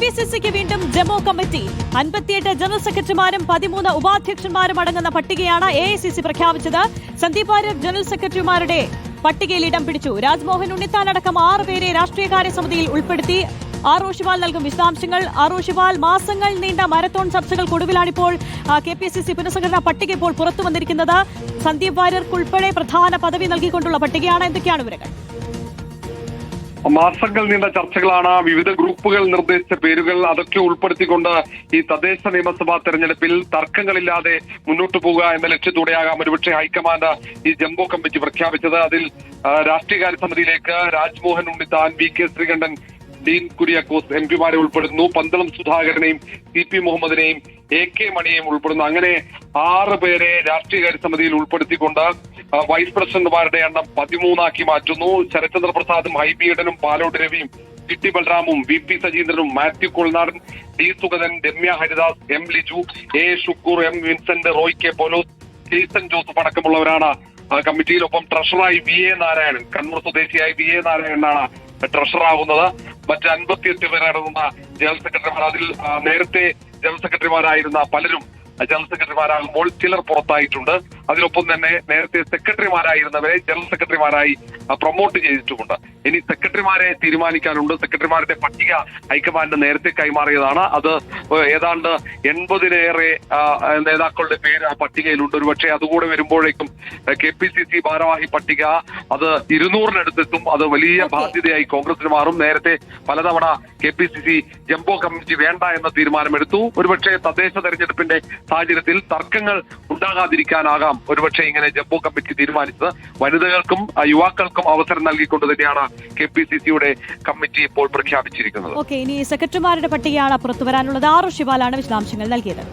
P C സിക്ക് വീണ്ടും demo committee അൻപത്തിയെട്ട് ജനറൽ സെക്രട്ടറിമാരും പതിമൂന്ന് ഉപാധ്യക്ഷന്മാരും അടങ്ങുന്ന പട്ടികയാണ് എ ഐ സി സി പ്രഖ്യാപിച്ചത്. സന്ദീപ് വാര്യർ ജനറൽ സെക്രട്ടറിമാരുടെ പട്ടികയിൽ ഇടം പിടിച്ചു. രാജ്മോഹൻ ഉണ്ണിത്താൻ അടക്കം ആറ് പേരെ രാഷ്ട്രീയകാര്യ സമിതിയിൽ ഉൾപ്പെടുത്തി. ആർ റോഷിപാൽ നൽകും വിശദാംശങ്ങൾ. ആർ റോഷിപാൽ മാസങ്ങൾ നീണ്ട മാരത്തോൺ ചർച്ചകൾക്കൊടുവിലാണിപ്പോൾ കെ പി സി സി പുനഃസംഘടനാ പട്ടിക ഇപ്പോൾ പുറത്തു വന്നിരിക്കുന്നത്. സന്ദീപ് വാര്യർക്കുൾപ്പെടെ പ്രധാന പദവി നൽകിക്കൊണ്ടുള്ള പട്ടികയാണ്. എന്തൊക്കെയാണ് വിവരങ്ങൾ? മാസങ്ങൾ നീണ്ട ചർച്ചകളാണ്. വിവിധ ഗ്രൂപ്പുകൾ നിർദ്ദേശിച്ച പേരുകൾ അതൊക്കെ ഉൾപ്പെടുത്തിക്കൊണ്ട് ഈ തദ്ദേശ നിയമസഭാ തെരഞ്ഞെടുപ്പിൽ തർക്കങ്ങളില്ലാതെ മുന്നോട്ട് പോകുക എന്ന ലക്ഷ്യത്തോടെയാകാം ഒരുപക്ഷെ ഹൈക്കമാൻഡ് ഈ ജംബോ കമ്മിറ്റി പ്രഖ്യാപിച്ചത്. അതിൽ രാഷ്ട്രീയകാര്യ സമിതിയിലേക്ക് Rajmohan Unnithan V K Sreekandan Dean Kuriakose M പിമാരെ ഉൾപ്പെടുന്നു. പന്തളം സുധാകരനെയും സി പി മുഹമ്മദിനെയും എ കെ മണിയെയും ഉൾപ്പെടുന്നു. അങ്ങനെ ആറ് പേരെ രാഷ്ട്രീയകാര്യ സമിതിയിൽ ഉൾപ്പെടുത്തിക്കൊണ്ട് വൈസ് പ്രസിഡന്റുമാരുടെ എണ്ണം പതിമൂന്നാക്കി മാറ്റുന്നു. ശരത്ചന്ദ്ര പ്രസാദും ഹൈബിയഡനും പാലോട്ട് രവിയും ടി ബൽറാമും V P സജീന്ദ്രനും Mathew Kuzhalnadan D Sugathan Ramya Haridas M Liju A Shukoor M Vincent Roy K Paulose Jaison Joseph അടക്കമുള്ളവരാണ് കമ്മിറ്റിയിലൊപ്പം ട്രഷറായി വി എ നാരായണൻ കണ്ണൂർ സ്വദേശിയായി വി എ നാരായണനാണ് ട്രഷറാകുന്നത് മറ്റ് അൻപത്തിയെട്ട് പേരടങ്ങുന്ന ജനറൽ സെക്രട്ടറിമാർ അതിൽ നേരത്തെ ജനറൽ സെക്രട്ടറിമാരായിരുന്ന പലരും ജനറൽ സെക്രട്ടറിമാരാകുമ്പോൾ ചിലർ പുറത്തായിട്ടുണ്ട്. അതിനൊപ്പം തന്നെ നേരത്തെ സെക്രട്ടറിമാരായിരുന്നവരെ ജനറൽ സെക്രട്ടറിമാരായി പ്രൊമോട്ട് ചെയ്തിട്ടുമുണ്ട്. ഇനി സെക്രട്ടറിമാരെ തീരുമാനിക്കാനുണ്ട്. സെക്രട്ടറിമാരുടെ പട്ടിക ഹൈക്കമാൻഡ് നേരത്തെ കൈമാറിയതാണ്. അത് ഏതാണ്ട് എൺപതിലേറെ നേതാക്കളുടെ പേര് ആ പട്ടികയിലുണ്ട്. ഒരു പക്ഷേ അതുകൂടെ വരുമ്പോഴേക്കും കെ പി സി സി ഭാരവാഹി പട്ടിക അത് ഇരുന്നൂറിനടുത്തെത്തും. അത് വലിയ ബാധ്യതയായി കോൺഗ്രസിന് മാറും. നേരത്തെ പലതവണ K P C C jumbo committee വേണ്ട എന്ന തീരുമാനമെടുത്തു. ഒരുപക്ഷെ തദ്ദേശ തെരഞ്ഞെടുപ്പിന്റെ സാഹചര്യത്തിൽ തർക്കങ്ങൾ ഉണ്ടാകാതിരിക്കാനാകാം. ഒരുപക്ഷെ ഇങ്ങനെ ജംബോ കമ്മിറ്റി തീരുമാനിച്ചത്. വനിതകൾക്കും യുവാക്കൾക്കും അവസരം നൽകിക്കൊണ്ട് തന്നെയാണ് കെ പി സി സിയുടെ കമ്മിറ്റി ഇപ്പോൾ പ്രഖ്യാപിച്ചിരിക്കുന്നത്. ഓക്കെ ഇനി സെക്രട്ടറിമാരുടെ പട്ടികയാണ് പുറത്തു വരാനുള്ളത്. ആറു ശിവാലാണ് വിശദാംശങ്ങൾ നൽകിയത്.